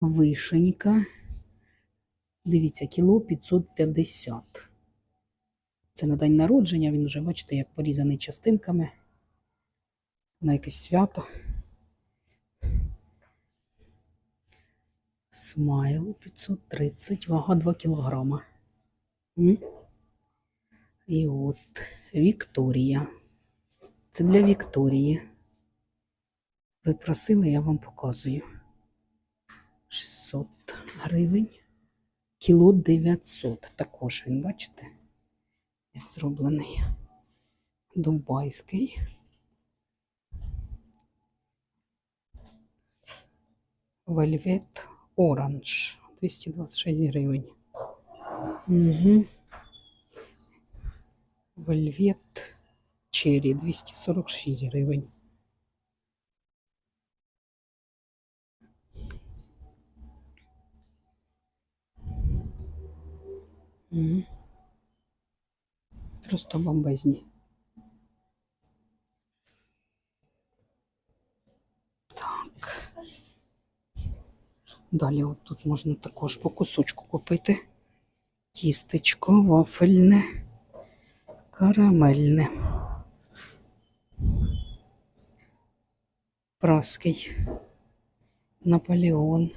Вишенька. Дивіться, кіло 550. Це на день народження. Він вже, бачите, як порізаний частинками. На якесь свято. Смайл 530, вага 2 кілограма. І от Вікторія. Це для Вікторії. Ви просили, я вам показую. 600 гривень. Кіло 900. Також він, бачите, як зроблений. Дубайський. Вельвет Оранж. 226 гривень. Угу. Вельвет Черрі 246 гривень. Просто бомбезні. Так. Далі от тут можна також по кусочку купити. Тістечко, вафельне, карамельне. Праский. Наполеон.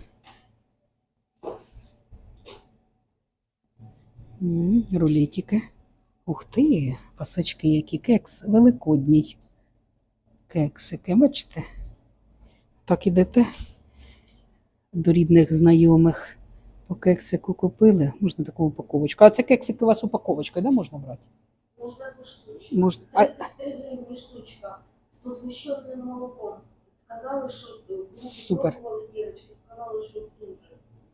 Рулетики. Ух ти, пасочки, які кекс великодній. Кексики, бачите? Так ідете до рідних знайомих. По кексику купили. Можна таку упаковочку. А це кексики у вас упаковочкою, да, можна брати? Можна поштучно. Можна. А, 33 гривні штучка з згущеним молоком. Сказали, що Супер.